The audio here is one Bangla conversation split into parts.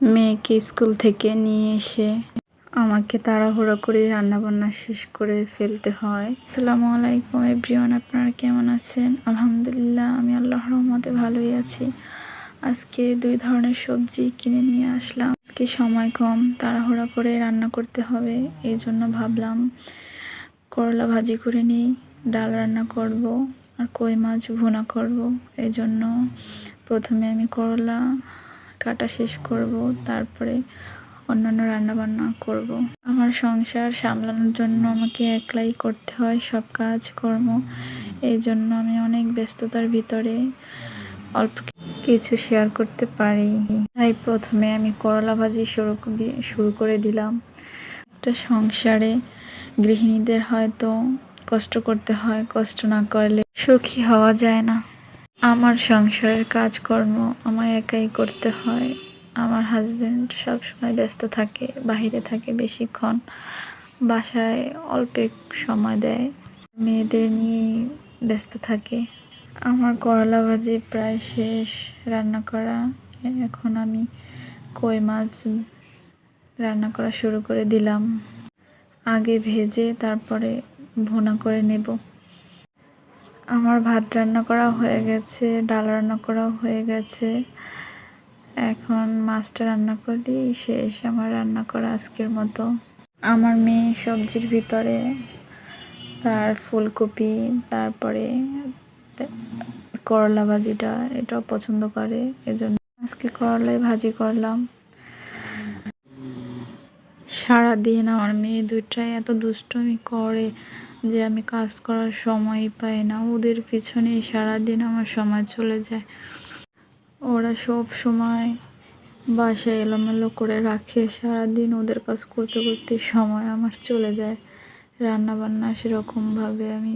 মেয়েকে স্কুল থেকে নিয়ে এসে আমাকে তাড়াহুড়ো করে রান্নাবান্না শেষ করে ফেলতে হয়। আসসালামু আলাইকুম এভরিওয়ান, আপনারা কেমন আছেন? আলহামদুলিল্লাহ, আমি আল্লাহ রহমতে ভালোই আছি। আজকে দুই ধরনের সবজি কিনে নিয়ে আসলাম। আজকে সময় কম, তাড়াহুড়া করে রান্না করতে হবে, এই জন্য ভাবলাম করলা ভাজি করে নিই, ডাল রান্না করব আর কই মাছ ভুনা করব। এই জন্য প্রথমে আমি করলা কাটা শেষ করব, তারপরে অন্যান্য রান্নাবান্না করব। আমার সংসার সামলানোর জন্য আমাকে একলাই করতে হয়, সব কাজ, কর্ম। এই জন্য আমি অনেক ব্যস্ততার ভিতরে অল্প কিছু শেয়ার করতে পারি। তাই প্রথমে আমি করলা ভাজি শুরু শুরু করে দিলাম। একটা সংসারে গৃহিণীদের হয়তো কষ্ট করতে হয়, কষ্ট না করলে সুখী হওয়া যায় না। আমার সংসারের কাজকর্ম আমায় একাই করতে হয়। আমার হাজব্যান্ড সবসময় ব্যস্ত থাকে, বাহিরে থাকে বেশিক্ষণ, বাসায় অল্প সময় দেয়। মেয়েদের নিয়েই ব্যস্ত থাকে। আমার করলা ভাজি প্রায় শেষ, রান্না করা, এখন আমি কই মাছ রান্না করা শুরু করে দিলাম। আগে ভেজে তারপরে ভুনা করে নেব। আমার ভাত রান্না করা হয়ে গেছে, ডাল রান্না করা হয়ে গেছে। এখন মাছটা রান্না করি শেষ আমার রান্না করা আজকের মতো। আমার মেয়ে সবজির ভিতরে, তার ফুলকপি, তারপরে করলা ভাজিটা, এটাও পছন্দ করে, এজন্য আজকে করলাই ভাজি করলাম। সারাদিন আমার মেয়ে দুইটাই এত দুষ্টমি করে যে আমি কাজ করার সময় পাই না। ওদের পিছনে সারাদিন আমার সময় চলে যায়। ওরা সব সময় বাসায় এলোমেলো করে রাখে। সারাদিন ওদের কাজ করতে করতে সময় আমার চলে যায়। রান্না বান্না সেরকমভাবে আমি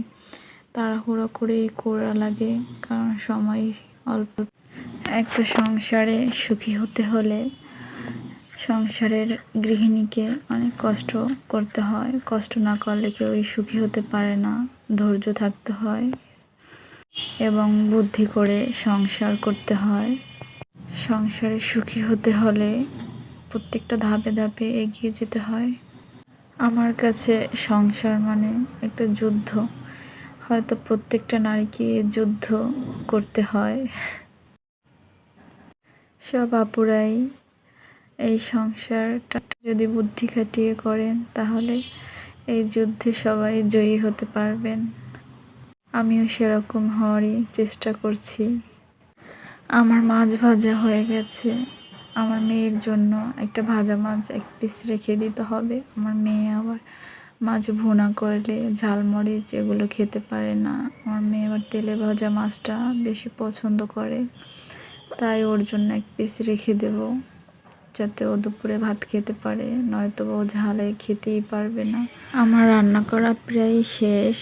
তাড়াহুড়ো করেই করা লাগে, কারণ সময় অল্প। একটা সংসারে সুখী হতে হলে সংসারের গৃহিণীকে অনেক কষ্ট করতে হয়। কষ্ট না করলে কেউই সুখী হতে পারে না, ধৈর্য থাকতে হয় এবং বুদ্ধি করে সংসার করতে হয়। সংসারে সুখী হতে হলে প্রত্যেকটা ধাপে ধাপে এগিয়ে যেতে হয়। আমার কাছে সংসার মানে একটা যুদ্ধ। হয়তো প্রত্যেকটা নারীকে যুদ্ধ করতে হয়। সব আপুরাই এই সংসারটা যদি বুদ্ধি খাটিয়ে করেন, তাহলে এই যুদ্ধে সবাই জয়ী হতে পারবেন। আমিও সেরকম হওয়ারই চেষ্টা করছি। আমার মাছ ভাজা হয়ে গেছে। আমার মেয়ের জন্য একটা ভাজা মাছ এক পিস রেখে দিতে হবে। আমার মেয়ে আবার মাছ ভুনা করলে ঝালমরিচ এগুলো খেতে পারে না। আমার মেয়ে আবার তেলে ভাজা মাছটা বেশি পছন্দ করে। তাই ওর জন্য এক পিস রেখে দেব। যাতে ও দুপুরে ভাত খেতে পারে, নয়তো ও ঝালে খেতেই পারবে না। আমার রান্না করা প্রায় শেষ।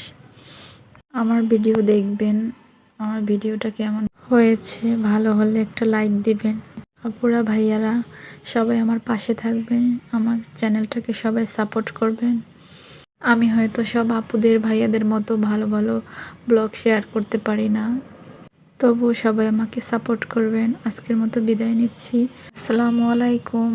আমার ভিডিও দেখবেন। আমার ভিডিওটা কেমন হয়েছে, ভালো হলে একটা লাইক দিবেন। আপুরা, ভাইয়ারা, সবাই আমার পাশে থাকবেন। আমার চ্যানেলটাকে সবাই সাপোর্ট করবেন। আমি হয়তো সব আপুদের, ভাইয়াদের মতো ভালো ভালো ব্লগ শেয়ার করতে পারি না। তবু সবাই আমাকে সাপোর্ট করবেন। আজকের মতো বিদায় নিচ্ছি। আসসালামু আলাইকুম।